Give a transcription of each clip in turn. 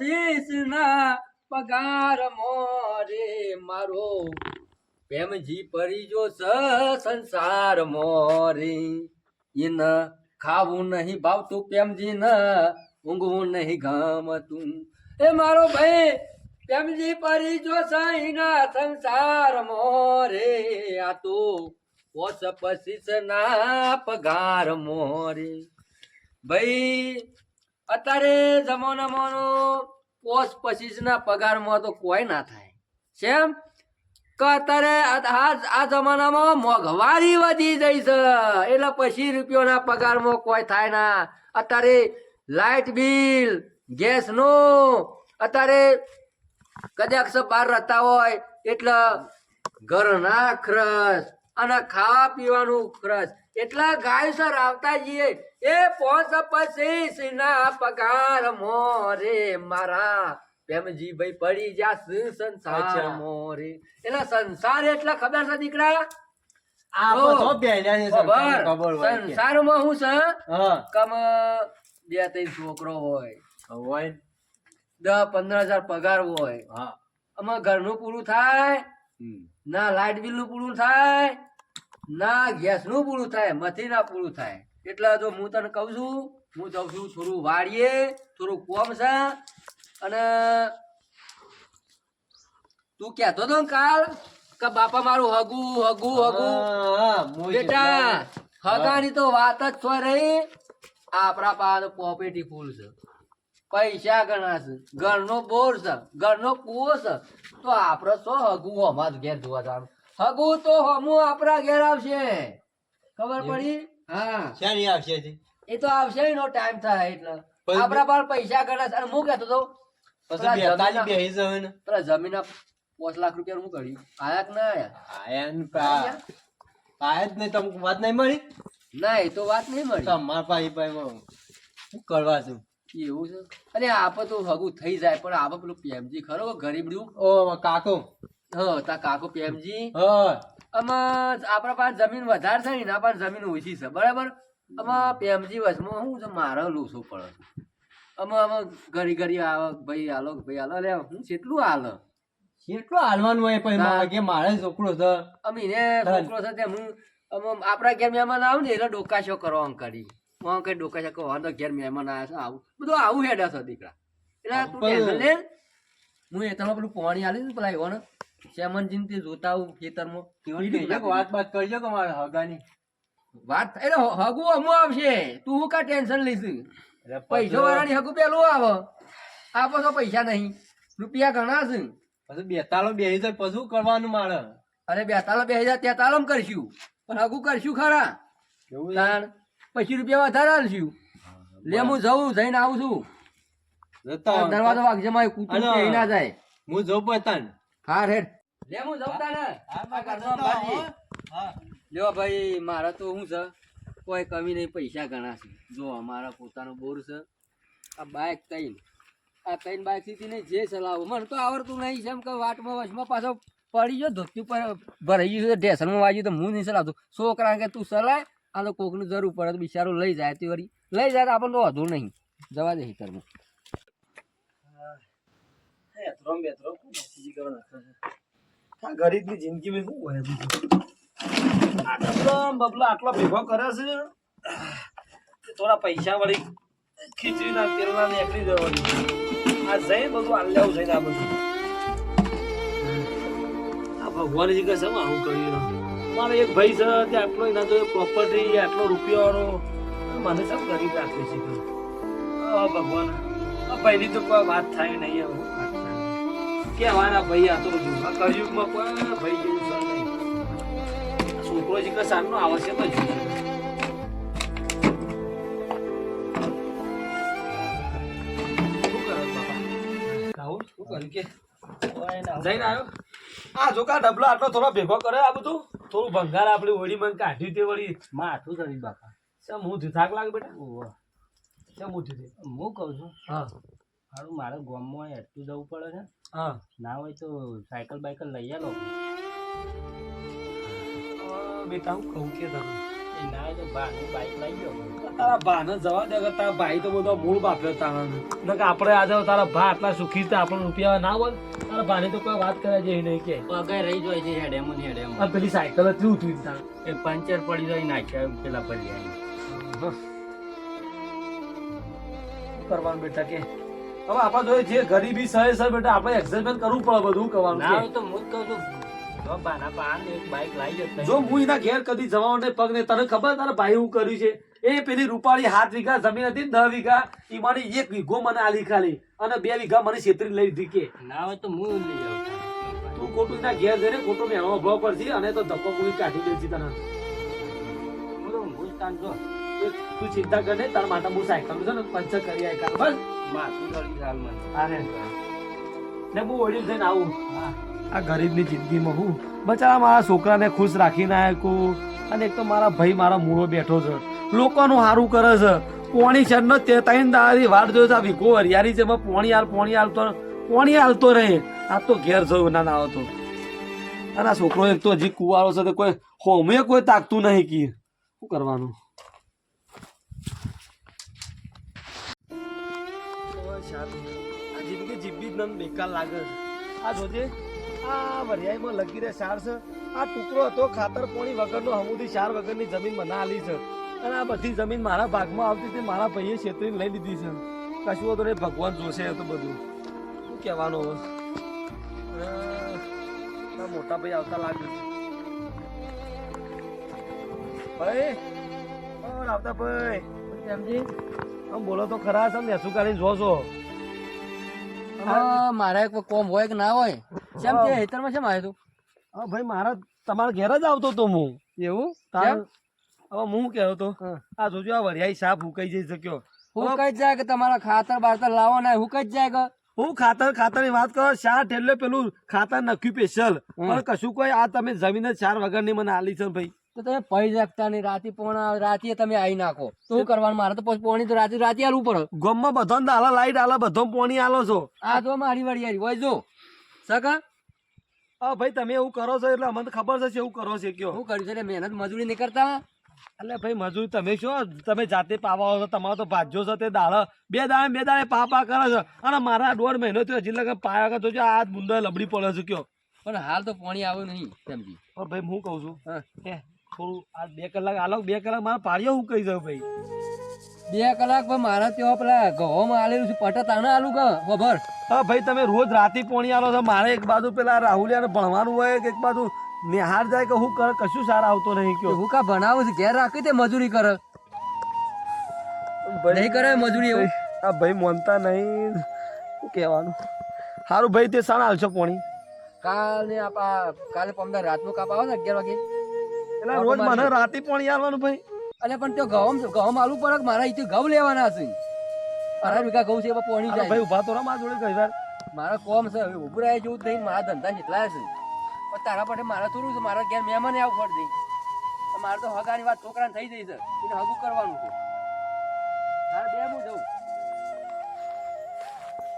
પોસ ના પગાર મોરે મારો. પ્રેમજી પરી જો સ સંસાર મોરે. ઇન ખાવું નહીં ભાવતું પ્રેમજી ન ઊંઘવું નહીં ગમતું. એ મારો ભાઈ, પ્રેમજી પરી જો સાઈના સંસાર મોરે. આ તો ઓસ પચીસ ના પગાર મોરે. ભાઈ અત્યારે જમાનામાંનો પોસ્ટ પચીસ ના પગારમાં તો કોઈ ના થાય. કેમ કે અત્યારે આ જમાનામાં મોંઘવારી વધી જઈ છે. એટલે પચીસ રૂપિયાના પગારમાં કોઈ થાય ના. અત્યારે લાઇટ બિલ, ગેસનો, અત્યારે કદાચ બહાર રહેતા હોય એટલે ઘરના ખર્ચ અને ખાવા પીવાનું ખર્ચ. એટલા ગાયસર આવતા જઈએ એ પોસ પછી ના પગાર મોરે મારા પ્રેમજી ભાઈ પડી જા સંસાર મોરે. એના સંસાર એટલે ખબર છે દીકરા. સંસારમાં હું છે? કમ બે ત્રણ છોકરો હોય. હોય. દસ પંદર હજાર પગાર હોય. હા. આમાં ઘરનું પૂરું થાય ના લાઇટ બિલનું પૂરું થાય ના ગેસનું પૂરું થાય મથી ના પૂરું થાય. એટલે જો હું તને કહું છું હું જાઉં છું થોડું વાળીએ થોડું કોમ છે અને તું કહેતો તો કાલ કે બાપા મારું હગું હગું હગું. બેટા હગાની તો વાત જ છો રહી. આપણા પાસે પોપેટી ફૂલ છે. પૈસા ઘણા છે. ઘરનો બોર છે. ઘરનો કુવો છે. તો આપણે શું હગું હમા ઘેર જોવા જવાનું. હગું તો હમું આપણા ઘેર આવશે. ખબર પડી? હા. શેની આવશે એ તો આવશે નો ટાઈમ થાય એટલે. આપડા આપણા પાસે ઘણા અને હું કેતો તો પછી પેલા બેતાલી જમીનના- બેહી જવાય ને. પેલા જમીનના પાંચ લાખ રૂપિયા હું કર્યું આયા કે ના આયા? આયા જ નહીં. તમને વાત નહીં મળી? ના એ તો વાત નહીં મળી. તમારા પાસે ભાઈ શું કરવા છું? એવું છે. અને આપે તો હગું થઈ જાય પણ આપે પેલું પેમજી ખરો ગરીબડું? ઓ કાકો. હા તા કાકો પેમજી હા. આમાં આપણા પાસે જમીન વધારે છે ને એના પાસે જમીન ઓછી છે બરાબર? આમાં પેમજી વચમાં હું છે મારે લોસો પડે આમાં આમાં ઘડી ઘડી આવે ભાઈ હાલો ભાઈ હાલો અલ્યા હું કેટલું હાલ. કેટલું હાલવાનું હોય પછી કે મારે છોકરો છે. અમે એને છોકરો છે તે હું આપણા ઘેર મહેમાન આવું ને એટલે ડોકાશો કરવા આમ કરી. હું કઈ ડોકાશો કરવા તો ઘેર મહેમાન આવ્યા છે આવું. બધું આવું હેડા છે દીકરા. એટલે તું લે. હું એ પેલું પાણી આલી ને પેલા એવો શ્યામનજી તે જોતા આવું ખેતરમાં. વાત બાત કરજો કે મારે હગાની. વાત એટલે હગું અમુ આવશે. તું હું કા ટેન્શન લઈશું? પૈસો વાળાની હગું પેલું આવે. આપો તો પૈસા નહીં. રૂપિયા ઘણા છે. પછી બેતાલો બે હજાર પછી કરવાનું મારે? અરે બે તાલો બે હજાર તેતાલો કરશું. પણ હગું કરશું ખરા? તાણ પછી રૂપિયા વધારે આલશું. લે હું જઉં જઈને આવું છું. આ દરવાજો વાગજે મારે કૂતરું ના જાય. હું જઉં પતાન. હા રેડ લે હું જઉં તાને આ ઘરનો અંબાજી. લ્યો ભાઈ મારે તો શું છે? કોઈ કમી નહીં પૈસા ઘણા છે. જો અમારા પોતાનો બોર છે. આ બાઇક કઈ આ કઈ બાઇકથી નહીં જે ચલાવો. મને તો આવડતું નહીં છે એમ કે વાટમાં વચમાં પાછો પડી ગયો ધોતી પર ભરાઈ ગયું ઢેસણમાં વાગ્યું તો હું નહીં ચલાવતો. છોકરા કે તું ચલાય આ તો કોકની જરૂર પડે તો બિચારો લઈ જાય તે વળી. લઈ જાય તો આપણને તો વધુ નહીં. જવા દે હિતરમાં આ ગરીબની જિંદગીમાં શું હોય બીજું? આટલો બબલો આટલો ભેગો કરે છે થોડા પૈસા વળી ખીચડીના તેલના નીકળી જવાની આ જઈ બધું આલ્યાવું જઈને આ બધું આ ભગવાનજી કહે છે આવું કરી મારો એક ભાઈ છે તે આટલો એના તો પ્રોપર્ટી આટલો રૂપિયાવાળો મને સબ ગરીબ રાખે છે. ભગવાન, આ ભાઈની તો કોઈ વાત થાય નહીં હવે થાય? ભાઈ આ તો જૂના કળિયુગમાં કોઈ ભાઈ જેવું છે નહીં. છોકરો જે કે આવશે તો કે? જઈને આવ્યો? આ જો કા ડબલો આટલો થોડો ભેગો કરે આ બધું. થોડું ભંગાર આપણી ઓળી મને કાઢ્યું તે વળી. માથું કરી બાપા. શેમ હું થયું? થાક લાગે બેટા? શેમ હું થયું હું કહું છું. હા. મારે ગામમાં એટલું જવું પડે છે હા ના હોય તો સાયકલ બાયકલ લઈ આલો. બેટા હું કહું કે તારા ભાને જવા દે કે તારા ભાઈ તો બધો મૂળ બાપ્યો તારા આપણે આજે તારા ભા આટલા સુખી છે આપણને રૂપિયા ના હોય તારા ભાની તો કોઈ વાત કરે જેવી નહીં કે. રહી જાય છે હેડેમ ને હેડેમ. આ પેલી સાયકલ જ કેવું તારે. એ પંચર પડી જાય નાખ્યા પેલા પડી જાય કરવાનું બેટા કે? હવે આપણા જોઈએ જે ગરીબી સહે સર બેટા આપણે એક્સેપ્ટ કરવું પડે બધું કરવાનું ના તો હું જ કહું છું. જો હું એના ઘેર કદી જવા માટે પગ ને તને ખબર તારા ભાઈ હું કર્યું છે? એ પેલી રૂપાળી હાથ વીઘા જમીન હતી ને દસ વીઘા એ મને એક વીઘો મને આલી ખાલી અને બે વીઘા મને છેતરી લઈ દીધી કે. ના હોય તો હું લઈ આવું તું ખોટું ના ઘેર જઈને ખોટો મેળો ઊભો પડશે અને તો ધક્કો પૂરી કાઢી દે તને. હું તો ઊંઘું જ તાન જો. એ તું ચિંતા કરે તાર માટે હું સાયકલ છે ને, પંચર કરી આય કાલ, બસ. માથું ચડી હાલ મને ને હું ઓળી જઈને આવું. આ ગરીબની જિંદગીમાં હું. બચારા મારા છોકરાને ખુશ રાખીને આયકું અને એક તો મારા ભાઈ મારા મૂળો બેઠો છે. લોકોનું સારું કરે છે. પોણી છે ને તે ત્રણ દાડી વાટ જોયો છે. આ વીઘો હરિયાળી છે. પોણી હાલ, પોણી હાલતો પોણી હાલતો રહે. આ તો ઘેર જવું ના ના આવતો અને આ છોકરો એક તો હજી કુવારો છે કોઈ હોમે કોઈ તાકતું નહીં કી. શું કરવાનું? આ જિંદગી જીવવી જ મને બેકાર લાગે છે. આ જોજે આ વરિયાઈમાં લગી રહે સાર છે. આ ટુકડો હતો ખાતર પોણી વગરનો હમુદી સાર વગરની જમીન મને આલી છે. અને આ બધી જમીન મારા ભાગમાં આવતી હતી મારા ભાઈએ છેતરીને લઈ લીધી છે. કશું તો ભગવાન જોશે તો બધું. શું કહેવાનું હવે? મોટા ભાઈ આવતા લાગે છે. ભાઈ આવતા ભાઈ? સમજી આમ બોલો તો ખરા છે ને શું કાઢીને જો છો હા મારા એક કોમ હોય કે ના હોય કેમ કે હેતરમાં છે મારે તું? હા ભાઈ મારા તમારા ઘેર જ આવતો તો હું. એવું? તાર- હવે હું કહેતો તો આ જોજો આ વરિયાઈ સાપ હુકાઈ જઈ શક્યો. હું કઈ જાય કે તમારા ખાતર બાતર લાવો ને હું કઈ જાય કે? હું ખાતર ખાતરની વાત કરો ચાર એટલે પેલું ખાતર નખ્યું સ્પેશિયલ પણ કશું કોઈ આ તમે જમીન ચાર વગરની મને આલી છે ભાઈ. તો તમે પૈ જગતા નહીં રાતે પોણા રાતે તમે આવી નાખો. તો શું કરવાનું? મારે તો પછી પોણી તો રાતે રાતે આલવું પડે. ગમમાં બધાને દાલા લાઈટ આલા બધો પોણી આલો છો. આ જો મારી વાળી યારી હોય જો. સકા હા ભાઈ તમે એવું કરો છો એટલે અમને ખબર છે એવું કરો છે કયો. શું કર્યું છે એટલે મહેનત મજૂરી નહીં કરતા? એટલે ભાઈ મજૂરી તમે શું તમે જાતે પાવા છો તમારો તો ભાજ્યો છે તે દાળ બે દાળ બે દાળે પા પા કરે છે. અને મારા દોઢ મહિનો થયો હજી લગન પાયા કરતો જોજો આ બુંદો લબડી પડે છે કયો. પણ હાલ તો પોણી આવ્યું નહીં સમજી. ભાઈ હું કહું છું. હા. થોડું આ બે કલાક આલો બે કલાક મારે પાડ્યો હું કહી દઉં ભાઈ. બે કલાક પણ મારા ત્યાં પેલા ઘઉંમાં આલેલું છે પટા તાના આલું કે ખબર હા ભાઈ તમે રોજ રાતે પોણી આલો છો મારે એક બાજુ પેલા રાહુલિયાને ભણવાનું હોય કે એક બાજુ નિહાર જાય કે હું કરે કશું સારા આવતો નહીં કયો. હું કા ભણાવું છું ઘેર રાખી તે મજૂરી કરે. નહીં કરે મજૂરી એવું? આ ભાઈ મોનતા નહીં. શું કહેવાનું? સારું ભાઈ તે સાણ હાલશો પોણી. કાલે આપા કાલે પમદાર રાતનું કાપ આવે ને અગિયાર વાગે? એટલે રોજ મને રાતે પોણી આવવાનું ભાઈ. અને પણ તો ઘઉં ઘઉં આલુ પડે કે મારા અહીંથી ઘઉં લેવાના છે. અઢાર વીઘા ઘઉં છે એમાં પોણી જાય. ભાઈ ઊભા તો રહો મારા જોડે વાર. મારા કોમ છે હવે ઉભું રહ્યા જેવું નહીં મારા ધંધા જેટલા છે. પણ તારા માટે મારે થોડું છે મારા ઘેર મહેમાન આવું પડ દઈ મારે તો હગાની વાત છોકરાને થઈ જઈ છે. એને હગું કરવાનું છે. હા બે હું જઉં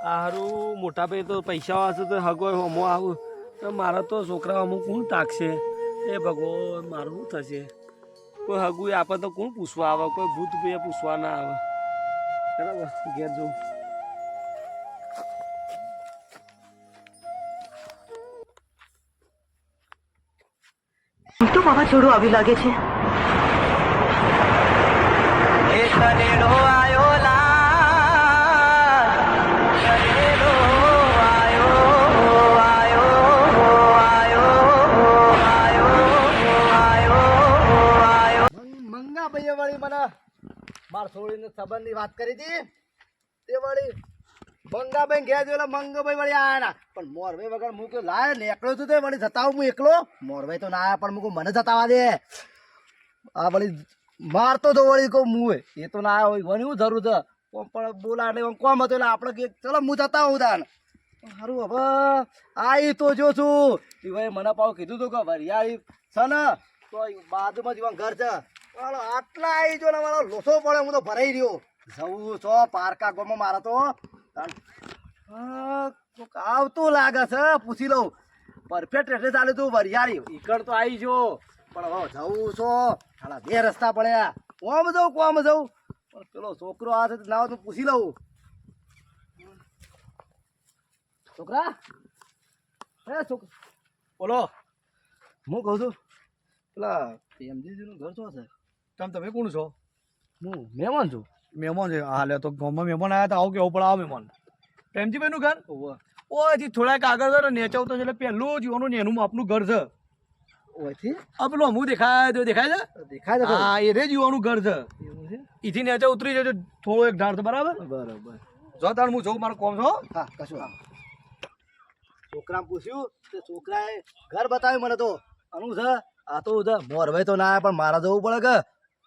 હારું મોટા ભાઈ તો પૈસા હશે તો હગો હોમો આવું. તો મારા તો છોકરા અમુક કોણ તાકશે? એ ભગવાન મારું શું થશે? કોઈ હગુ આપે તો કોણ પૂછવા આવે? કોઈ ભૂત ભાઈ પૂછવા ના આવે. બરાબર ઘેર જવું તો વાવાઝોડું આવી લાગે છે. માર છોડીને સંબંધની વાત કરી હતી? તે વળી મંગાભાઈ ઘેર જોયેલા મંગાભાઈ વળી આયા ના. પણ મોરભાઈ વગર હું કયો લાય, નીકળ્યો તો તે વળી જતા હું એકલો? મોરભાઈ તો ના આયા, પણ મૂકું મને જતાવા દે. આ વળી મારતો તો વળી કહું મુએ એ. તો ના હોય વળી હું જરૂર છે? પણ બોલા એટલે કોમ હતો એટલે આપણે કે ચલો, હું જતા હું તાન સારું હવે આઈ તો જો છું. એ મને પાછું કીધું તું કે વરિયાળી છે ને, તો બાજુમાં જ ઘર છે. વાળો આટલા આવી જો ને મારો લોસો પડે, હું તો ભરાઈ રહ્યો. જવું છો પારકા ગોમાં મારા તો. આવતું લાગે છે, પૂછી લઉં. પરફેક્ટ એટલે ચાલે તું, વરિયાળી. ઈકડ તો આવી જો. પણ હવે જવું છો. હાલા, બે રસ્તા પડ્યા. કોમ જવું કોમ જવું. પણ પેલો છોકરો આ છે, ના તો પૂછી લઉં. છોકરા? હે છોકરો બોલો. હું કહું છું? પેલા પ્રેમજીજીનું ઘર શું છે? તમ તમે કોણ છો? હું મહેમાન છું. મહેમાન છે. હાલે તો ગામમાં મહેમાન આવ્યા તો આવું કેવું પડે આવો મહેમાન પ્રેમજીભાઈનું ઘર? ઓ હજી થોડાક આગળ ને નેચાવ તો એટલે પહેલું જ એનું નેનું આપનું ઘર છે. ઓથી આ પેલું અમુક દેખાય તો દેખાય છે? દેખાય છે હા એ રે જીવાનું ઘર છે. છે? ઈથી નેચે ઉતરી જજો થોડો એક ઢાળ તો બરાબર? બરાબર. જો તાણ હું જોઉં મારું કોમ છો હા. કશું હા છોકરા પૂછ્યું કે છોકરાએ ઘર બતાવ્યું મને તો. અનુ છે આ તો મોરભાઈ તો ના પણ મારે જવું પડે કે?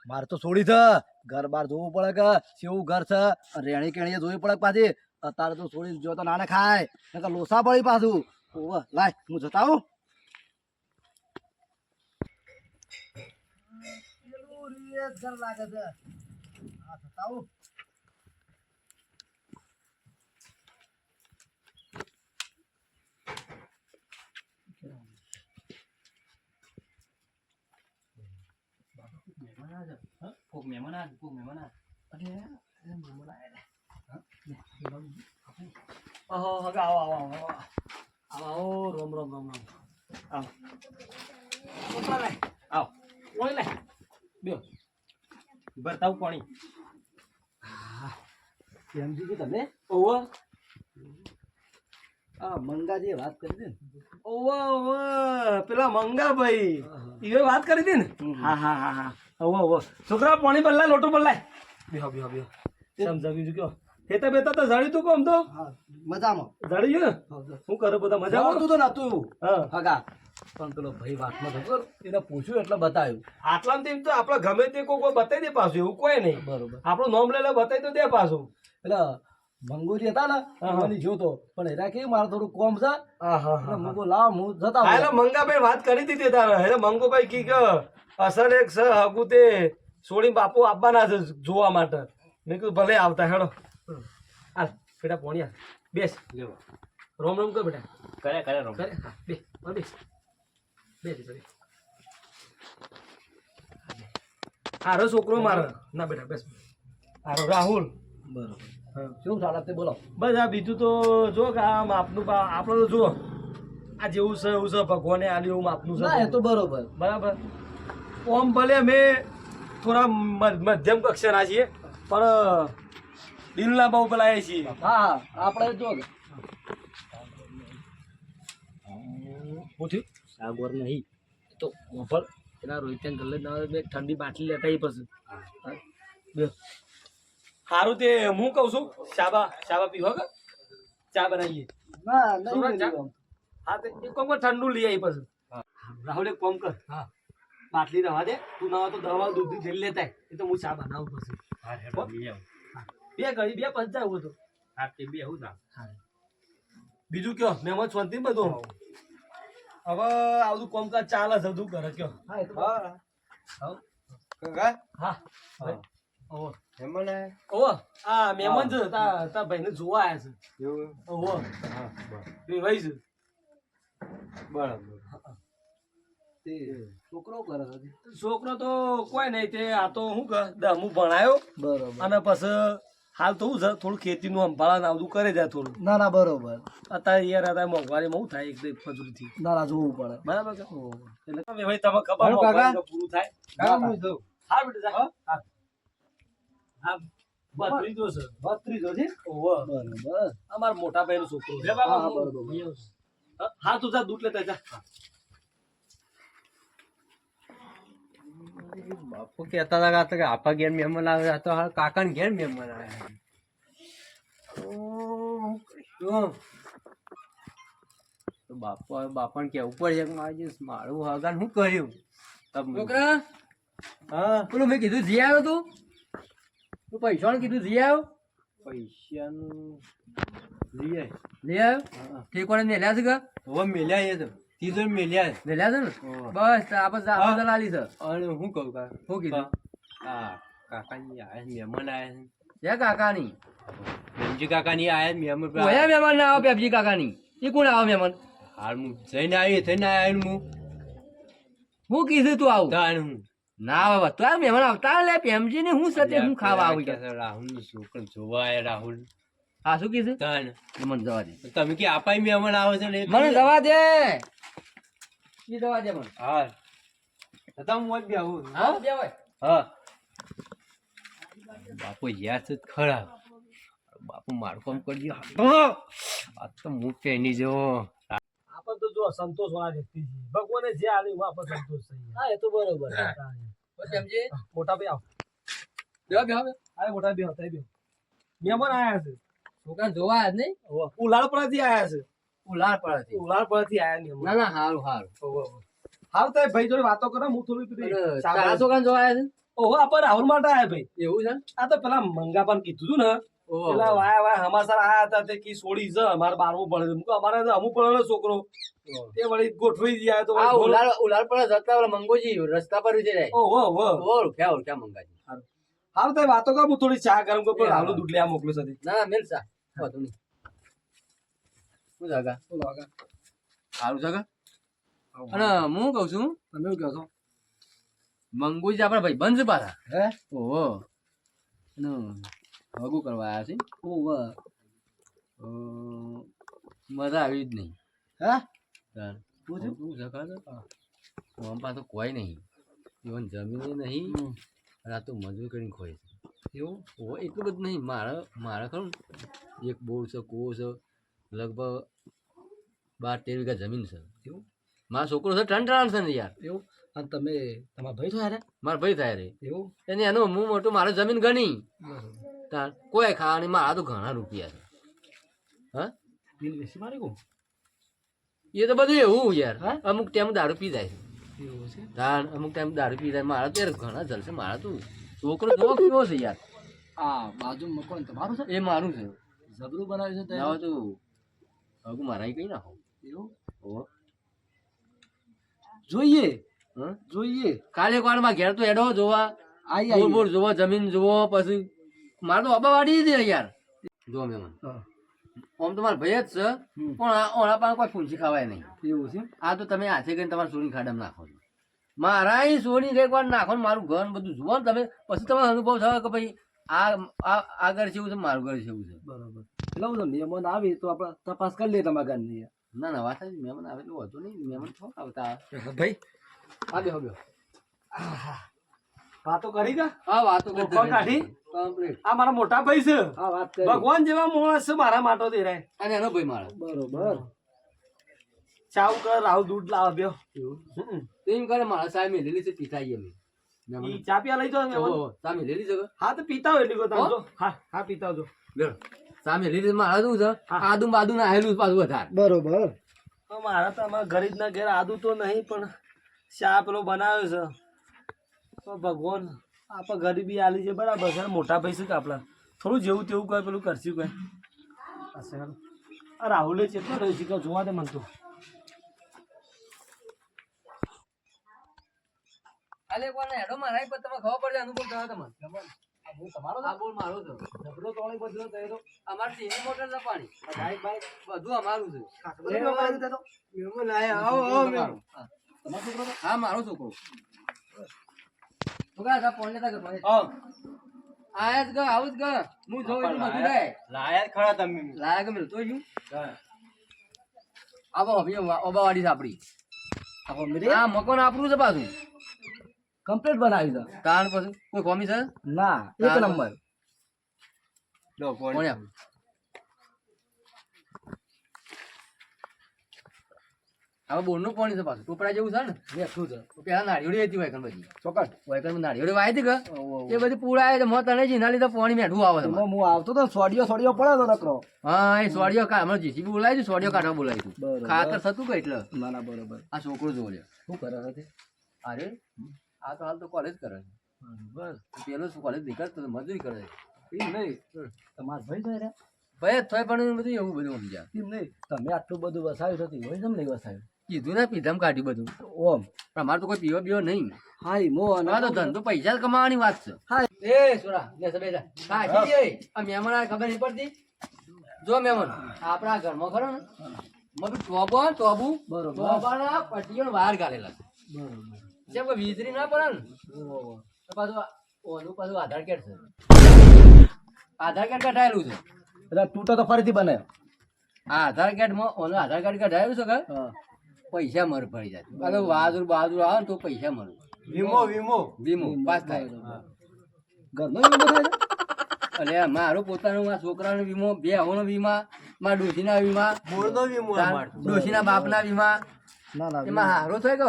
મારે તો છોડી છે. ઘર બાર જોવું પડે કે કેવું ઘર છે? રેણી કેણીએ જોવી પડે પાછી? અત્યારે તો છોડી જો તો નાને ખાય. નકર લોસા પડી પાછું. ઓવે, લાય, હું જતા આવું. લાગે છે. હા, જતા આવું. ઓહો હગા આવો આવો આવો આવો આવો રોમ રોમ રોમ રોમ આવો ઊભા લે આવો ઓય લે બેઓ બતાવ પાણી પ્રેમજીજી તમે ઓવો આ મંગાજીએ વાત કરી હતી ને ઓવો ઓવો પેલા મંગાભાઈ ઈવે વાત કરી હતી ને હા હા હા હા ઓવો ઓવો છોકરા પાણી બદલાય લોટો બદલાય બેહો બેહો બેહો. સમજાવી કયો હેતા બેતા તો જડી તું કોમ તો? મજામાં. જડી ગયું ને શું કરે બધા મજા તું તો નતું હા. હગા. પણ પેલો ભાઈ વાતમાં ખબર એને પૂછ્યું એટલે બતાવ્યું. આટલા તેમ તો આપણે ગમે તે કોઈ કોઈ બતાવી દે પાછું એવું કોઈ નહીં. બરોબર. આપણું નોમ લઈ લે બતાવી તો દે પાછું. એટલે મંગુજી હતા ને. મને જોતો પણ એરા કેવું મારે થોડું કોમ છે. હા હા એટલે મું લાવ હું જતા હા એટલે આવું. મંગાભાઈ વાત કરી દીધી તારે. એટલે મંગોભાઈ કી કે અસર એક સ હગુ તે સોળી બાપુ આવવાના છે જોવા માટે. મેં કીધું ભલે આવતા હેડો. હાલ બેટા પોણિયા બેસ. રોમ રોમ કર બેટા. કરે કરે રોમ. કરે હા બે. હા, બેસ બેસ બેસ. હારો છોકરો મારો. ના બેટા બેસ. હારો રાહુલ. બરોબર. હા. શું ચાલે તે બોલો. બસ આ બીજું તો જો કે આમ આપનું આપણે તો જુઓ. આ જેવું છે એવું છે ભગવાને આલ્યું એવું માપનું છે. એ તો બરોબર. બરાબર. ઓમ ભલે અમે થોડા મધ્યમ કક્ષાના છીએ પણ દિલના બહુ પેલા એ છીએ. હા હા આપણે જો થયું સાગવર નહીં. તો ઓફર એના રોહિત ગલ્લે ના બે ઠંડી બાટલી લેતા એ પછી. સારું તે હું કહું છું શાબા શાબા પીવો કે? ચા બનાવીએ. ના. હા તે એક કોમ કર ઠંડુ લઈ આવી પછી. રાહુલ એક કોમ કર. હા. બાટલી રવા દે. તું ના તો દવા દૂધ જઈ લેતા એ તો હું ચા બનાવું પછી. બે ઘડી બે પંચા આવું તો બે આવું ના બીજું કયો? મહેમાન શાંતિ બધું? હવે આવતું કામકાજ ચાલે છે બધું કરે કયો. હા એ તો હા. હા. ભાઈ. ઓહો. ઓહો. આ મહેમાન છે તા તા ભાઈને જોવા આયા છે. ઓહો બે ભાઈ છે. તે છોકરો કરે છે. છોકરો તો કોઈ નહીં તે આ તો શું કર દમું ભણાયો. બરોબર. અને પછી હાલ તો શું છે થોડું ખેતીનું સંભાળા ને આ બધું કરે જાય થોડું. ના ના બરોબર. અત્યારે યાર અત્યારે મોંઘવારી બહુ થાય એક ફજૂરીથી. ના ના જોવું પડે. બરાબર છે? એટલે તમે ભાઈ તમે ખબર પૂરું થાય. હું. હા બેટા હા. આ બત્રીજો છે. બત્રીસો છે? બરોબર. અમારા મોટા ભાઈનો છોકરો છે. હા, હા, બરોબર. હા, હા તું જા દૂધ લેતા જા. બાપુ કેતા હતા કે આપા ઘેર મહેમાન આવે તો હાલ કાકા ઘેર મહેમાન આવ્યા તો બાપા બાપાને કેવું પડશે કે મારે મારું હગાન શું કર્યું? છોકરા? હા. પેલું મેં કીધું જી આવ્યો તું? તું પૈસાનું કીધું જી આવ્યો પૈસાનું લઈ આવ્યો ઠેકોને મેલ્યા છે કે? હવે મેલ્યા એ તો. તીજો મેલ્યા છે. મેલ્યા છે ને? બસ આપણે આપણે તો છે. અને હું કહું કા શું કીધું? હા. કાકાની આયા મહેમાન આયા છે. છે કાકાની. પ્રેમજી કાકાની આયા મહેમાન મહેમાન ના આવે પેપજી કાકાની. એ કોણ આવે મહેમાન? હાલ હું જઈને આવી થઈને આવ્યો હું. હું કીધું તું આવું. તાણ હું. ના બાબા તો આ મહેમાન આવતા લે પેમજી ને હું સાથે હું ખાવા આવી ગયા. રાહુલનું છોકરો જોવાય રાહુલ. હા શું કીધું? તન. મને જવા દે. તમે કે આપાય મહેમાન આવે છે ને મને જવા દે. કી જવા દે મને. હા. હતા હું જ આવું હા? બે ભાઈ હા. બાપુ યાદ છે ખરા. બાપુ મારું કામ કરી દ્યો આ તો હું પેની જો આપણ તો જો સંતોષ વાળા વ્યક્તિ છે. ભગવાને જે આલી એમાં સંતોષ થઈ હા એ તો બરોબર પેમજી મોટા ભાઈ આવો. બેહો બેહો બેહો. મોટા ભાઈ હતા બે મહેમાન આયા છે. છોકરાને જોવા આયા નહીં? આયા છે. છે આયા ના ના હારું હારું. હાલ તો ભાઈ જોડે વાતો કરો હું થોડી પેલી. છોકરાને જોવા આયા ઓહો આપણે રાહુલ માટે આયા ભાઈ. એવું છે? આ તો પેલા મંગા પણ કીધું હતું ને. પેલા વાયા વાયા હમાસર આયા હતા તે કી છોડી છે અમારે બારમું ભણે છે. અમારે અમુક ભણેલો છોકરો. તે વળી ગોઠવી ગયા તો આ જતા ઓલા મંગોજી રસ્તા પર ઉતરી જાય. ઓહો ઓહો ઓળખ્યા ઓળખ્યા મંગાજી. હાલ તો વાતો કર હું થોડી ચા ગરમ કરું એ રાહુલ હા. દૂધ લેવા મોકલો સાથે. ના મેલ સા વાંધો નહીં. શું જાગા? સારું જાગા. અને હું કઉ છું? તમે શું કહો છો? મંગુજી આપણા ભાઈ બંધ પાછા. હે? ઓહો. હગું કરવા આવ્યા છે. અ, મજા આવી જ નહીં. હા? શું છે શું જગાડો. આમ પાસે કોઈ નહીં. ઇવન જમીન નહીં અને આ તો મજૂર કરીને ખોય છે. એવું? હોય એટલું બધું નહીં. મારા મારા ખરું એક બોર છે કૂવો છે લગભગ બાર તેર વીઘા જમીન છે. એવું? મારો છોકરો છે ટન ટન છે ને યાર. એવું? અને તમે તમારા ભાઈ થાય રે? મારા ભાઈ થાય રે. એવું? એને એનો હું મોટું મારે જમીન ગણી. તાર. કોઈ ખાવા નહીં મારા તો ઘણા રૂપિયા છે. હા? મારી કહું એ તો બધું એવું યાર? અમુક ટાઈમ દારૂ પી જાય છે. તાર અમુક ટાઈમ દારૂ પી જાય. મારા ત્યારે ઘણા જલશે મારા તું છોકરો જોવો કેવો છે યાર. આ બાજુ મકાન તમારું છે? એ મારું છે. જબરું બનાવ્યું છે ના તો હવે મારા કઈ નાખો એવું. જોઈએ? જોઈએ. કાલે એક માં ઘેર તો એડો જોવા. બોર બોર જોવા જમીન જોવો પછી મારે તો અબા વાડી દે યાર. જો મેમન. હા. આમ તો મારા ભાઈ જ છે. પણ આ ઓણા પાસે કોઈ ફૂંસી ખાવાય નહીં. એવું છે? આ તો તમે હાથે કરીને તમારે સોની ખાડામાં નાખો છો. મારા અહીં સોની એક વાર નાખો ને મારું ઘર બધું જુઓ ને તમે પછી તમારો અનુભવ થયો કે ભાઈ આ આ ઘર છે એવું છે મારું ઘર છે એવું છે. બરાબર. એટલે હું તો મહેમાન આવી તો આપણે તપાસ કરી લઈએ તમારા ઘરની. ના ના વાત મહેમાન આવે એટલું હતું નહીં. મહેમાન થોડા આવતા? ભાઈ. હા બેહો બેહો. વાતો કરી કા હા વાતો કરી કાઢી? કમ્પ્લીટ આ મારા મોટા ભાઈ છે. હા વાત કરી. ભગવાન જેવા માણસ છે મારા માટો દે રહે. અને એનો ભાઈ મારો બરોબર. ચાવ કર રાવ દૂધ લાવ બ્યો. એમ કરે મારા સાહેબ મેં લીલી છે પીતાઈ અમે. ઈ ચા પીવા લઈ જાઓ મહેમાન. ઓહો, સામે લીલી છે હા તો પીતા હોય એટલી જો હા? હા પીતા જો. સામે લીલી છે, મારા શું છે? હા. આદુ બાદુ ના આયેલું પાછું વધારે. બરોબર. મારા તો અમારા ગરીબ ના ઘેર આદુ તો નહીં પણ ચા પેલો બનાવ્યો છે. તો ભગવાન આપણે ગરીબી આલી છે બરાબર છે મોટા ભાઈ છે કે આપણા? થોડું જેવું તેવું કઈ પેલું કરશું કઈ હશે આ રાહુલે ચેટલો રહ્યો છે કે જોવા દે મને તો. કાલે એક વાર ના હેડો મારા પર તમને ખબર પડે અનુભવ થયો તમને. આ બોલ મારો છે. જબરો તોણી બદલો તો તો. અમારે ટીવી મોટર છે પાણી? ભાઈ બાઈક બાઈક બધું અમારું છે. તો. આવો, આવો. તમારો છોકરો તો? હા મારો છોકરો. આવું હું જોઉં બધું ખરા તમે. લાયા કે મિલતો છું. આવો હવે ઓબાવાડી છે આપડી મેરે આ મકાન આપણું છે પાછું. કમ્પ્લીટ બનાવી છે. તાણ પછી કોઈ કોમી છે? ના એક નંબર. લો કોણ ફોન આપ? હવે બોરનું પાણી છે પાછું. ટોપરા જેવું છે ને? બેઠું છે. તો પેલા નાળિયોડી હતી વાયકન બધી. ચોક્કસ. વાયકન નાળિયોડી વાય હતી કે? એ બધી પૂરાય છે મોં તને જીના લીધે પાણી મેઠું આવે છે. હું આવતો તો સોડિયો સોડિયો પડે તો નકરો. હા એ સોડિયો કા હમણાં જીસીબી બોલાવી છું સોડિયો કાઢવા બોલાવી છું. ખાતર થતું કે એટલે? ના ના બરોબર. આ છોકરો લે શું કરે છે અરે આ તો હાલ તો કોલેજ કરે બસ છે પેલો શું કોલેજ નીકળતો મજૂરી કરે છે. એમ નહીં. તમારા ભાઈ જાય રહ્યા? ભાઈ થાય પણ બધું એવું બધું સમજ્યા. એમ નહીં. તમે આટલું બધું વસાવ્યું થતી હોય તમને નહીં વસાવ્યું? કીધું ને પીધામ કાઢ્યું બધું. ઓમ અમારે તો કોઈ પીવો બીવો નહીં. હા મો આ તો ધંધો પૈસા કમાવાની વાત છે. હા એ સુરા બેસ બેસ. હા આ મહેમાન ખબર નહીં પડતી. જો મહેમાન આપણા ઘરમાં ખરો ને મગર ટોબો ટોબુ. બરોબર. ટોબાના પટીઓ વાર ગાલેલા છે. બરોબર. જેમ કે વીજળી ના પડે ને તો પાછું ઓનું પાછું આધાર કાર્ડ છે. આધાર કાર્ડ કઢાયેલું છે. એટલે તૂટો તો ફરીથી બને આ આધાર કાર્ડમાં ઓનું આધાર કાર્ડ કઢાયેલું છે કે? પૈસા મારું પડી જાય. બહાદુર બહાદુર આવે ને તો પૈસા મારું. વીમો વીમો. વીમો પાસ થાય. ઘરનો વીમો થાય છે? મારો પોતાનો મારા છોકરાનો વીમો બે હોનો વીમા મારા ડોશીના વીમા મૂળનો વીમો ડોશીના બાપના વીમા. ના ના એમાં હારો થાય કે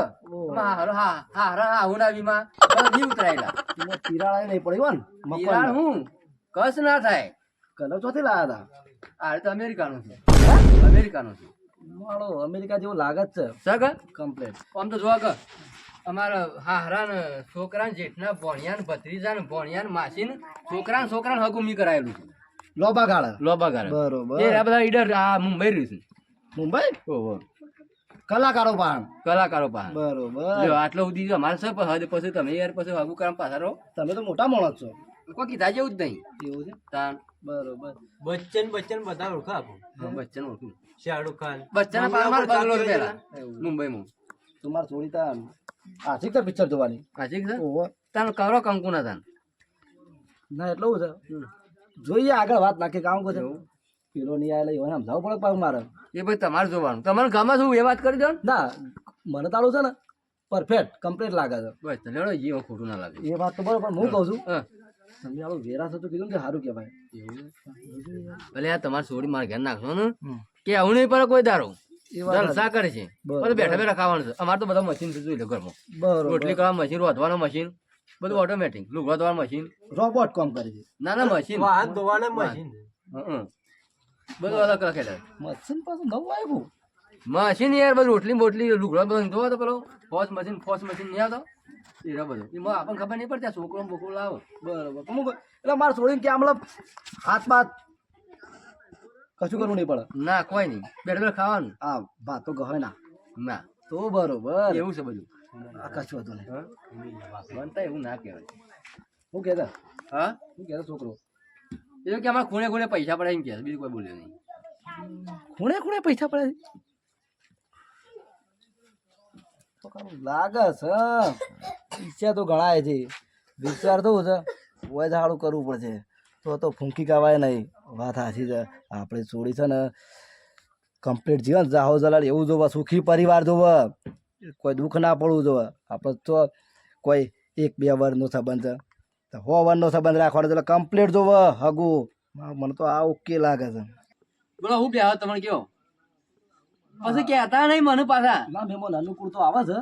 હારો હા હારા હાહુના વીમા. બધા ઉતરાયેલા. નહીં પડી હોય ને હું? કસ ના થાય. કલર ચોથી લાયા હતા આ તો અમેરિકાનો છે. અમેરિકાનો છે. મારો અમેરિકા જેવું લાગે જ છે સગ કમ્પ્લેટ આમ તો જોવા કે અમારા હાહરા ને છોકરા જેઠના ભણિયા ને ભત્રીજા ને ભણિયા ને માસી ને છોકરા ને છોકરા ને હગુમી કરાયેલું છે. લોબા ગાળા. લોબા ગાળા. બરોબર. એ આ બધા ઈડર આ મુંબઈ રહ્યું છે. મુંબઈ? ઓહો. કલાકારો પાન કલાકારો પાસે બરોબર. જો આટલો સુધી અમારે સર હદ પછી તમે યાર પછી આગુ કામ પાછા રહો. તમે તો મોટા માણસ છો. કોઈ કીધા જેવું જ નહીં. એવું છે? તાન બરોબર. બચ્ચન બચ્ચન બધા ઓળખા આપો. બચ્ચન ઓળખું. શાહરુખ ખાન. બચ્ચન પાસે મારો બંગલો મુંબઈમાં. તમારી છોડી તા આશિક તો પિક્ચર જોવાની. ઠીક છે ઓહો. તાન કરો કંકુ ના તાન. ના એટલું છે જોઈએ આગળ વાત નાખી કામ કરે પેલો નહીં આવેલો એને સમજાવવું પડે પાછું મારે. એ ભાઈ તમારે જોવાનું. તમારે ગમે શું એ વાત કરી દો ના. મને તારું છે ને પરફેક્ટ કમ્પ્લીટ લાગે છે. બસ લેડો જીવો ખોટું ના લાગે. એ વાત તો બરોબર હું કહું છું. હા. તમે આવું વેરા થતો કીધું કે સારું કહેવાય. ભલે આ તમારે છોડી માર ઘેર નાખશો ને કે આવું નહીં પડે કોઈ દારૂ. એ જલસા કરે છે. બેઠા બેઠા ખાવાનું છે. અમારે તો બધા મશીન થતું જોઈ લો ઘરમાં. રોટલી કરવા મશીન રોધવાનું મશીન બધું ઓટોમેટિક લુગડા ધોવાનું મશીન રોબોટ કામ કરે છે. ના ના મશીન હાથ ધોવાના મશીન બધું અલગ રાખેલા મશીન પાછું નવું આવ્યું મશીન યાર બધું રોટલી બોટલી લુગડા બધું ધોવા તો પેલો ફોસ મશીન ફોસ મશીન નહીં આવતો? એ રહ્યો એમાં આપણને ખબર નહીં પડતી છોકરો બોકરો લાવો. બરોબર. હું એટલે મારે છોડીને ક્યાં મતલબ હાથ કશું કરવું નહીં પડે. ના કોઈ નહીં. બેઠા બેઠા ખાવાનું. આ ભાત તો ગહે ના. ના. તો બરોબર. એવું છે બધું. આ કશું હતું નહીં. બનતા એવું ના કહેવાય. હું કહેતા? હા? હું કહેતા છોકરો? એ કે અમારે ખૂણે ખૂણે પૈસા પડે એમ કે બીજું કોઈ બોલ્યો નહીં. ખૂણે ખૂણે પૈસા પડે લાગે છે ઈચ્છા તો ઘણા છે. વિચાર તો છે. હોય સારું કરવું પડશે. તો તો ફૂંકી કાવાય નહીં. વાત સાચી છે. આપણે છોડી છે ને કમ્પ્લીટ જીવન જાહો જલાડ એવું જોવા, સુખી પરિવાર જોવા. કોઈ દુઃખ ના પડવું જોવા. આપણે તો કોઈ એક બે વર્ષનો સંબંધ છે. તો સો વર્ષનો સંબંધ રાખવાનો એટલે કમ્પ્લીટ જોવા, હગું. મને તો આ ઓકે લાગે છે. બોલો, હું બે તમને કયો? પછી કેતા નહીં મને પાછા? ના મહેમાન અનુકૂળ તો આવે છે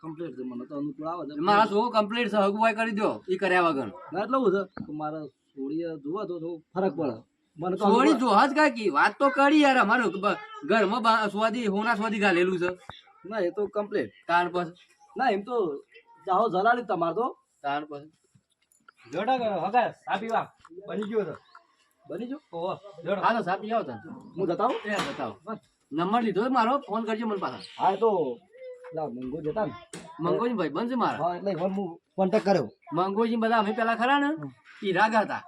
કમ્પ્લીટ છે મને તો અનુકૂળ આવે છે મારા શું કમ્પ્લીટ છે? હગુભાઈ કરી દો એ કર્યા વગર. ના એટલે હું છે મારા મારે સોળીએ જોવા તો થોડું ફરક પડે. મને તો સોળી જો જ કાકી વાત તો કરી યાર અમારું ઘરમાં સ્વાદી હોના સ્વાદી ગાલેલું છે. ના એ તો કમ્પ્લીટ તાણ પછી? ના એમ તો જાઓ જલાડી તમારે તો. તાણ પછી? જોડા હગા સાબી પીવા. બની ગયો બની જો હા તો સાહેબ આવો તાણ હું જતા એ બતાવો નંબર લીધો મારો. ફોન કરજો મને પાછા. હા તો મંગો જતા ને. મંગોજી ભાઈ બંધ છે મારા. હા એટલે હું કોન્ટેક્ટ કર્યો. મંગોજી બધા અમે પેલા ખરા ને હીરા હતા.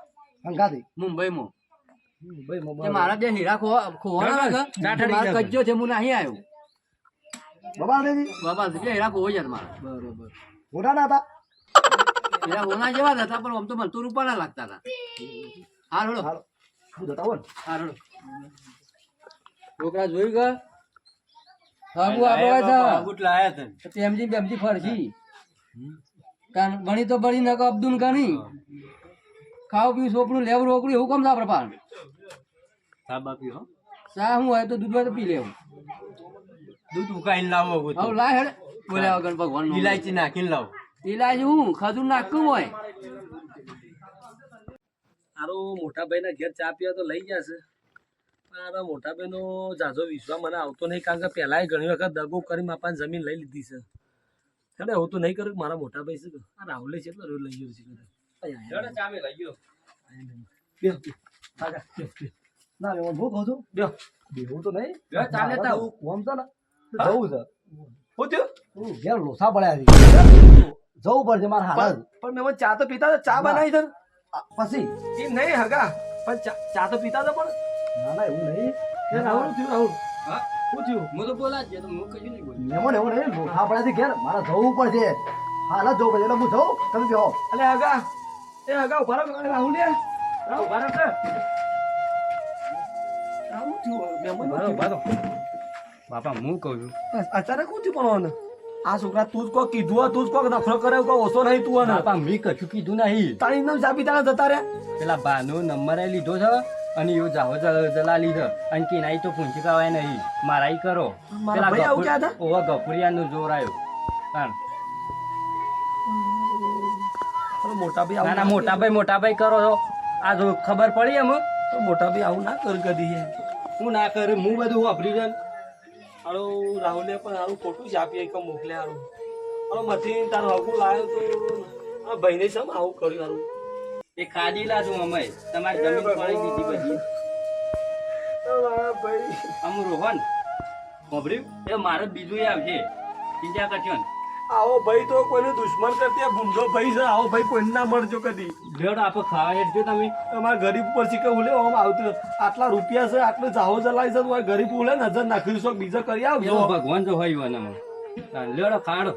હંગાથી? મુંબઈમાં. ભાઈ મારા બે હીરા ખો- ખોવાના મારો કજ્જો છે હું નહીં આવ્યો. બાબા દેવી બાબા બે હીરા ખોવાઈ જતા મારા. બરોબર. મોટા ના હતા? હીરા હોના જેવા જ હતા પણ આમ તો મને તો રૂપાના લાગતા હતા. હાલ. હાલો. હું જતા છોકરા જોઈ ગયા હાબુ આપણે બુટ લાયા તને તેમજી બેમજી ફરજી કાન ભણી તો ભણી નકો અબ્દુલ ગણી. ખાવ પીવું સોપડું લેવું રોકડું એવું કેમ સાપડે પાન. સાબા પીવો સા હું હોય તો દૂધ હોય તો પી લેવું. દૂધ ઉકાઈને લાવો હવે લાય હેડ. બોલ્યા વગર ભગવાન ઇલાયચી નાખીને લાવો. ઇલાજ હું? ખજૂર નાખવું હોય. મારો મોટા ભાઈના ઘેર ચા પીવા તો લઈ જશે મારા મોટા ભાઈનો ઝાઝો વિશ્વાસ મને આવતો નહીં કારણ કે પહેલાંય ઘણી વખત દગો કરી મારા જમીન લઈ લીધી છે. એટલે હું તો નહીં કરું મારા મોટાભાઈ છે આ રાહુલે છે એટલે રોજ લઈ ગયો છે ચા લઈ ગયો. બે ના હું કહું છું બે બેવું તો નહીં. ચાલે તો. કોમ છે ને. જવું છે. હું થયું? ઘેર લોસા પડ્યા છે. જવું પડશે. મારા હાલ પણ મેં ચા તો પીતા ચા બનાવી છે પછી? એ નહીં હગા. પણ ચા ચા તો પીતા હતા પણ. ના ના એવું નહીં. રાહુલ થયું રાહુલ. શું થયું? હું તો બોલા જ હું કશું નહીં બોલ્યો મહેમાન એવો નહીં. લોઠા પડ્યાથી ઘેર. મારે જવું પડશે. હાલ જવું પડશે. એટલે હું જઉં. તમે કહો અલે આગા એ આગા ઊભા રહો રાહુલ યાર રાહુલ ઊભા રહો રાહુલ થયું બાપા હું કહું છું? અચાનક શું થયું પણ? આ છોકરા તું જ કો કીધું તું જ કોક નખરો કરે કો ઓછો નહીં તું અને. બાપા મેં કશું કીધું નહીં. તારી નામ ચાપી તારા જતા રે પેલા બાનો નંબર લીધો છે અને યો જાવો જ- જલા લીધો અને કિનાઈ તો પૂંછી કવાય નહીં. મારાઈ કરો. પેલા ભાઈ આવું ક્યાં હતા? ઓવા ગફુરિયાનું જોર આવ્યો મોટા ભાઈ ના ના મોટા ભાઈ મોટા ભાઈ કરો છો. આ જો ખબર પડી એમ મોટા ભાઈ આવું ના કર કદી. હું. ના કરું હું બધું વાપરી જાય હારું રાહુલે પણ હારું ખોટું જ આપીએ કે મોકલે હારું. હારું મથી તાર હગું લાવ્યો તો આ ભાઈને સમ આવું કર્યું હારું? એ ખાડી લાશું અમે તમારી જમીન પાણી દીધી બધી. ભાઈ. અમ રોહન ખબર્યું એ મારે બીજું એ આવશે ચિંતા કરશો ને. આવો ભાઈ તો કોઈનું દુશ્મન કરતી ભૂંડો ભાઈ છે. આવો ભાઈ કોઈને ના મળજો કદી. બ્લડ આપો ખાવા હેડજો તમે. તમારા ગરીબ ઉપર શીખે ઉલે આમ આવતું આટલા રૂપિયા છે આટલું જાહો જલાય છે તો ગરીબ ઉલે નજર નાખી છો બીજા કરી આવજો. ભગવાન જો હોય એનામાં. લેડો ખાડો.